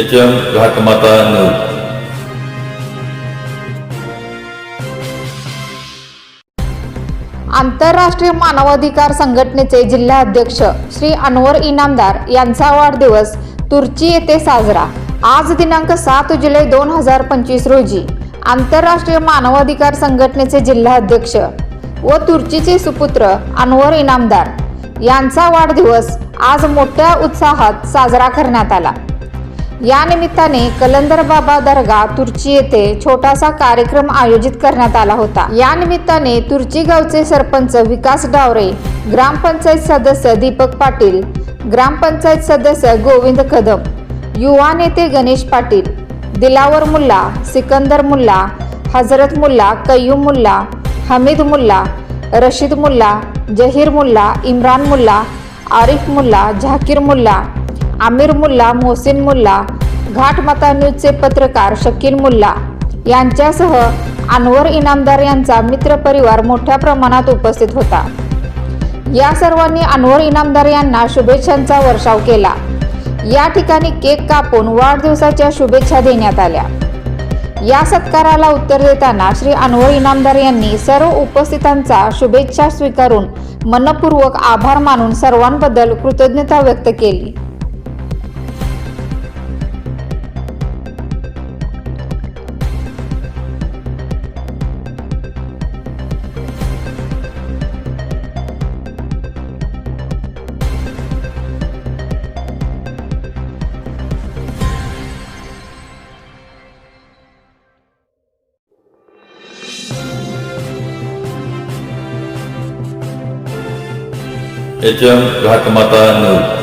H M घाटमाता news आंतरराष्ट्रीय मानवाधिकार संघटनेचे जिल्हाध्यक्ष श्री अनवर इनामदार यांचा वाढदिवस तुर्ची येथे साजरा. आज दिनांक सात जुलै दोन हजार पंचवीस रोजी आंतरराष्ट्रीय मानवाधिकार संघटनेचे जिल्हाध्यक्ष व तुर्चीचे सुपुत्र अनवर इनामदार यांचा वाढदिवस आज मोठ्या उत्साहात साजरा करण्यात आला. या निमित्ताने कलंदर बाबा दर्गा तुर्ची येथे छोटासा कार्यक्रम आयोजित करण्यात आला होता. या निमित्ताने तुर्ची गावचे सरपंच विकास डावरे ग्रामपंचायत सदस्य दीपक पाटील ग्रामपंचायत सदस्य गोविंद कदम युवा नेते गणेश पाटील दिलावर मुल्ला सिकंदर मुल्ला हजरत मुल्ला कय्यूम मुल्ला हमीद मुल्ला रशीद मुल्ला जहीर मुल्ला इम्रान मुल्ला आरिफ मुल्ला झाकीर मुल्ला आमिर मुल्ला मोहसिन मुल्ला घाटमाता न्यूजचे पत्रकार शकील मुल्ला यांच्यासह अनवर इनामदार यांचा मित्रपरिवार मोठ्या प्रमाणात उपस्थित होता. या सर्वांनी अनवर इनामदार यांना शुभेच्छांचा वर्षाव केला. या ठिकाणी केक कापून वाढदिवसाच्या शुभेच्छा देण्यात आल्या. या सत्काराला उत्तर देताना श्री अनवर इनामदार यांनी सर्व उपस्थितांचा शुभेच्छा स्वीकारून मनपूर्वक आभार मानून सर्वांबद्दल कृतज्ञता व्यक्त केली. H M घाटमाता news